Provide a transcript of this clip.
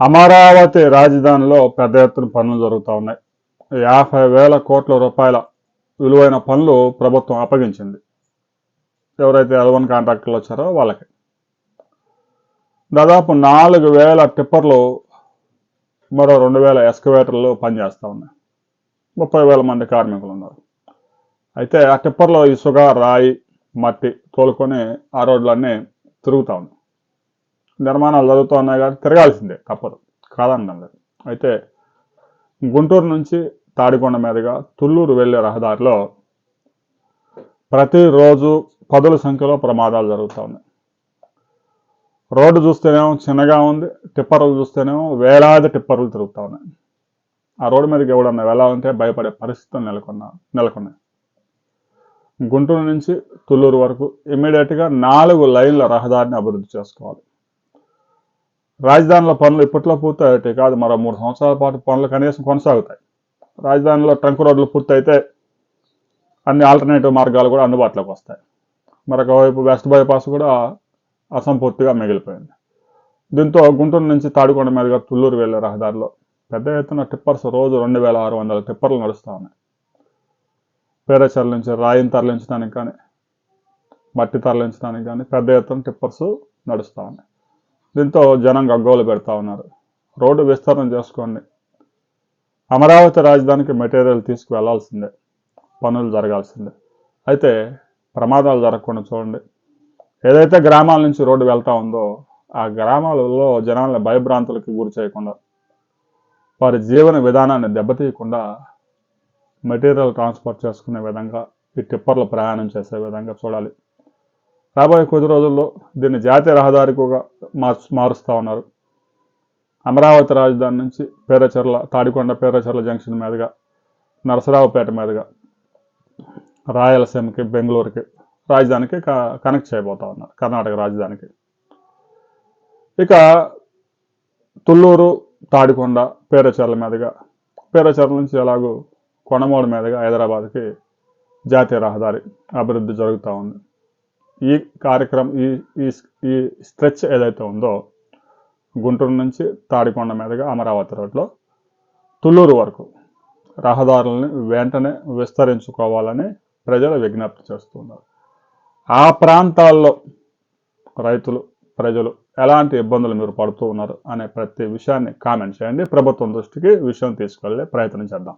అమరావతి రాజధానిలో పెద్ద ఎత్తున పనులు జరుగుతూ ఉన్నాయి. యాభై వేల కోట్ల రూపాయల విలువైన పనులు ప్రభుత్వం అప్పగించింది. ఎవరైతే ఎలవన్ కాంట్రాక్టర్లు వచ్చారో వాళ్ళకి. దాదాపు నాలుగు వేల టిప్పర్లు మరో రెండు వేల ఎస్కవేటర్లు పనిచేస్తూ ఉన్నాయి. ముప్పై వేల మంది కార్మికులు ఉన్నారు. అయితే ఆ టిప్పర్లో ఇసుక రాయి మట్టి తోలుకొని ఆ రోడ్లన్నీ తిరుగుతూ ఉన్నాయి. నిర్మాణాలు జరుగుతూ ఉన్నాయి కాబట్టి తిరగాల్సిందే తప్పదు. కాదనడం లేదు. అయితే గుంటూరు నుంచి తాడికొండ మీదుగా తుళ్ళూరు వెళ్ళే రహదారిలో ప్రతిరోజు పదుల సంఖ్యలో ప్రమాదాలు జరుగుతూ ఉన్నాయి. రోడ్డు చూస్తేనేమో చిన్నగా ఉంది టిప్పర్లు చూస్తేనేమో వేలాది టిప్పర్లు తిరుగుతూ ఉన్నాయి. ఆ రోడ్డు మీదకి ఎవడన్నా వెళ్ళాలంటే భయపడే పరిస్థితులు నెలకొన్న నెలకొన్నాయి. గుంటూరు నుంచి తుళ్ళూరు వరకు ఇమ్మీడియట్గా నాలుగు లైన్ల రహదారిని అభివృద్ధి చేసుకోవాలి. రాజధానిలో పనులు ఇప్పట్లో పూర్తయితే కాదు. మరో మూడు సంవత్సరాల పాటు పనులు కనీసం కొనసాగుతాయి. రాజధానిలో ట్రంక్ రోడ్లు పూర్తయితే అన్ని ఆల్టర్నేటివ్ మార్గాలు కూడా అందుబాటులోకి వస్తాయి. మరొక వైపు వెస్ట్ బైపాస్ కూడా అసంపూర్తిగా మిగిలిపోయింది. దీంతో గుంటూరు నుంచి తాడికొండ మీదుగా తుళ్ళూరు వెళ్ళే రహదారిలో పెద్ద ఎత్తున టిప్పర్స్ రోజు రెండు వేల ఆరు వందల టిప్పర్లు నడుస్తూ ఉన్నాయి. పేరచర్ల నుంచి రాయిని తరలించడానికి కానీ మట్టి తరలించడానికి కానీ పెద్ద ఎత్తున టిప్పర్స్ నడుస్తూ ఉన్నాయి. దీంతో జనం గగ్గోలు పెడతా ఉన్నారు. రోడ్డు విస్తరణ చేసుకోండి. అమరావతి రాజధానికి మెటీరియల్ తీసుకువెళ్ళాల్సిందే. పనులు జరగాల్సిందే. అయితే ప్రమాదాలు జరగకుండా చూడండి. ఏదైతే గ్రామాల నుంచి రోడ్డు వెళ్తా ఉందో ఆ గ్రామాలలో జనాలను భయభ్రాంతులకి గురి చేయకుండా వారి జీవన విధానాన్ని దెబ్బతీయకుండా మెటీరియల్ ట్రాన్స్పోర్ట్ చేసుకునే విధంగా ఈ టిప్పర్లు ప్రయాణం చేసే విధంగా చూడాలి. రాబోయే కొద్ది రోజుల్లో దీన్ని జాతీయ రహదారిగా మార్చు మారుస్తూ ఉన్నారు. అమరావతి రాజధాని నుంచి పేరచర్ల తాడికొండ పేరచర్ల జంక్షన్ మీదుగా నరసరావుపేట మీదుగా రాయలసీమకి బెంగళూరుకి రాజధానికి క- కనెక్ట్ చేయబోతా ఉన్నారు కర్ణాటక రాజధానికి. ఇక తుళ్ళూరు తాడికొండ పేరచర్ల మీదుగా పేరచర్ల నుంచి ఎలాగూ కొండమూడు మీదుగా హైదరాబాద్కి జాతీయ రహదారి అభివృద్ధి జరుగుతూ ఉంది. ఈ కార్యక్రమం ఈ ఈ ఈ స్ట్రెచ్ ఏదైతే ఉందో గుంటూరు నుంచి తాడికొండ మీదుగా అమరావతి రోడ్లో తుళ్ళూరు వరకు రహదారులని వెంటనే విస్తరించుకోవాలని ప్రజలు విజ్ఞప్తి చేస్తున్నారు. ఆ ప్రాంతాల్లో రైతులు ప్రజలు ఎలాంటి ఇబ్బందులు మీరు పడుతూ ఉన్నారు అనే ప్రతి విషయాన్ని కామెంట్ చేయండి. ప్రభుత్వం దృష్టికి విషయం తీసుకెళ్ళే ప్రయత్నం చేద్దాం.